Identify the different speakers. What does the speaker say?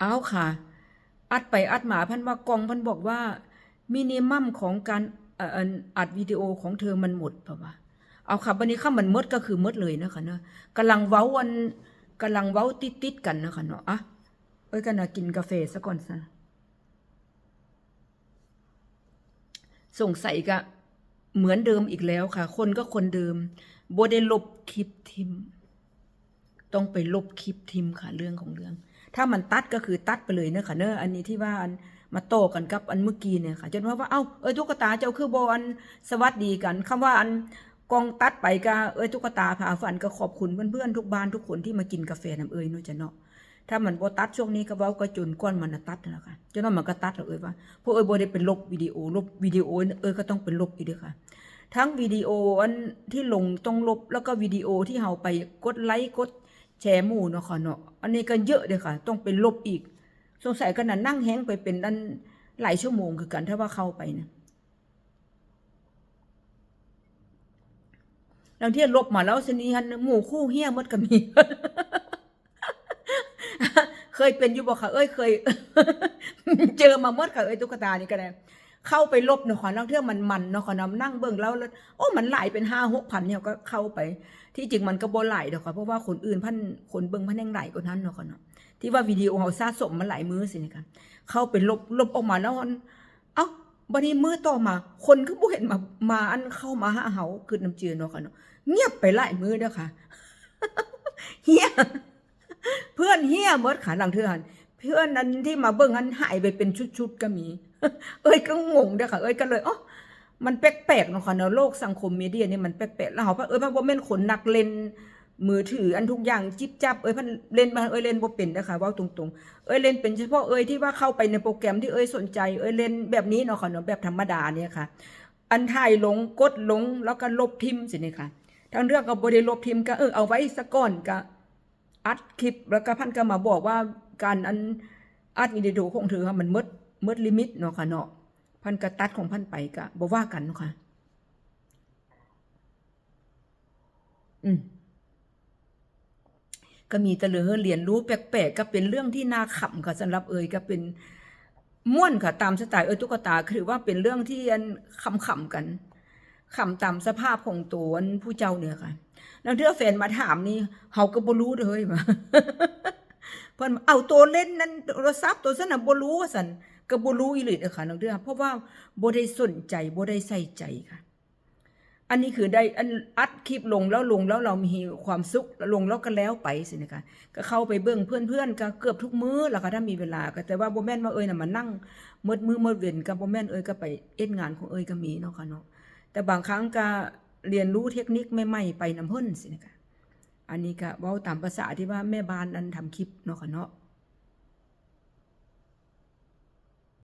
Speaker 1: เอาค่ะ อัดไปอัดมาพันว่ากองพันบอกว่า มินิมัมของการอัดวิดีโอของเธอมันหมดเพราะว่าเอาค่ะวันนี้ข้ามันมดก็คือมดเลยนะคะเนาะกำลังเว้าวันกำลังเว้าติดๆกันนะคะเนาะอะเอ้ยกันนะกินกาแฟซะก่อนซะสงสัยก็เหมือนเดิมอีกแล้วค่ะ คนก็คนเดิมโบได้ลบคลิปทิม ต้องไปลบคลิปทิมค่ะเรื่องของเรื่อง ถ้ามันตัดก็คือตัดไปเลยเนอะค่ะเนอะอันนี้ที่ว่าอันมาโตกันกับอันเมื่อกี้เนี่ยค่ะจนว่าว่าเอ้าเอ้ยตุ๊กตาเจ้าคือโบอันสวัสดีกันคำว่าอันกองตัดไปก็เอ้ยตุ๊กตาพาฝันก็ขอบคุณเพื่อนๆทุกบ้านทุกคนที่มากินกาแฟน้ำเอ้ยเนาะจ้ะเนาะถ้ามันโบตัดช่วงนี้ก็เว้าก็จนก้อนมันตัดแหละค่ะจนว่ามันก็ตัดแล้วเอ้ยว่าพวกเอ้ยโบได้เป็นลบวิดีโอลบวิดีโอเอ้ยก็ต้องเป็นลบอีกด้อค่ะ ทั้งวิดีโออันที่ลงต้องลบแล้วก็วิดีโอที่เฮาไปกดไลค์กด แชร์หมู่เนาะค่ะเนาะอันนี้ก็เยอะเด้อค่ะ ต้องเป็นลบอีก สงสัยก็น่ะนั่งแฮงไปเป็นอันหลายชั่วโมงคือกันถ้าว่าเข้าไปนะแล้วที่ลบมาแล้วสนี้ฮันหมู่คู่เฮี้ยมดก็มี เคยเป็นอยู่บ่ค่ะ เอ้ยเคย เจอมามดค่ะเอ้ยตุ๊กตานี่ก็ได้ เข้าไปลบเนาะค่ะแล้วเที่ยมันมันเนาะค่ะนำนั่งเบิ่งแล้วแล้วโอ้มันหลายเป็นห้าหกพันเนี่ยก็เข้าไป ที่จริงมันก็บ่หลายดอกค่ะเพราะว่าคนอื่นพันคนเบิ่งพันแห่งหลายกว่านั้นเนาะค่ะเนาะที่ว่าวิดีโอเฮาสะสมมาหลายมือสินี่ค่ะเข้าไปลบลบออกมาแล้วเอ้าบัดนี้มือต่อมา คนก็บ่เห็นมามาอันเข้ามาหาเฮาคือน้ำเจือเนาะค่ะเนาะเงียบไปหลายมือเด้อค่ะเฮียเพื่อนเฮียหมดค่ะหลังเทือนเพื่อนนั้นที่มาเบิ่งอันหายไปเป็นชุดๆก็มี เอ้ยก็งงเด้อค่ะ เอ้ยก็เลยอ๋อมันแปลกๆเนาะค่ะเนาะโลกสังคมมีเดียนี่มันแปลกๆแล้วเฮาเอ้ยว่าบ่แม่นคนนักเล่นมือถืออันทุกอย่างจิบจับเอ้ยพันเล่นมาเอ้ยเล่นบ่เป็นเด้อค่ะว้าตรงๆ เอ้ยเล่นเป็นเฉพาะเอ้ยที่ว่าเข้าไปในโปรแกรมที่เอ้ยสนใจเอ้ยเล่นแบบนี้เนาะค่ะเนาะแบบธรรมดาเนี่ยค่ะ อันถ่ายลงกดลงแล้วก็ลบทิมสินี่ค่ะทางเรื่องก็บ่ได้ลบทิมก็เออเอาไว้ซะก่อนก็อัดคลิปแล้วก็พันก็มาบอกว่าการอันอัดวิดีโอของเธอค่ะมันมด หมดลิมิตเนาะค่ะเนาะพันก็ตัดของพันไปก็บ่ว่ากันเนาะค่ะ อืมก็มีแต่เรื่อเรียนรู้แปลกๆก็เป็นเรื่องที่น่าขำค่ะสำหรับเอยก็เป็นม่วนค่ะตามสไตล์เอยตุ๊กตาคือว่าเป็นเรื่องที่อันขำๆกันขำตามสภาพของตัวนผู้เจ้าเนี่ยค่ะ แล้วเทื่อแฟนมาถามนี่เฮาก็บ่รู้เด้อเฮ้ยว่าเพิ่นเอาตัวเล่นนั้นโทรศัพท์ตัวซั่นน่ะบ่รู้ว่าซั่น ก็บ่รู้อีหลีเด้อค่ะน้องเด้อเพราะว่าบ่ได้สนใจบ่ได้ใส่ใจค่ะ อันนี้คือได้อันอัดคลิปลงแล้วลงแล้วเรามีความสุขลงแล้วก็แล้วไปสินะคะก็เข้าไปเบิ่งเพื่อนๆก็เกือบทุกมื้อแล้วค่ะถ้ามีเวลาก็แต่ว่าบ่แม่นว่าเอ้ยน่ะมานั่งมืดมือมืดเว้นก็บ่แม่นเอ้ยก็ไปเอ็ดงานของเอ้ยก็มีเนาะค่ะเนาะแต่บางครั้งก็เรียนรู้เทคนิคใหม่ๆไปนำเพิ่นสินะคะอันนี้ก็เว้าตามภาษาที่ว่าแม่บ้านนั้นทำคลิปเนาะค่ะเนาะ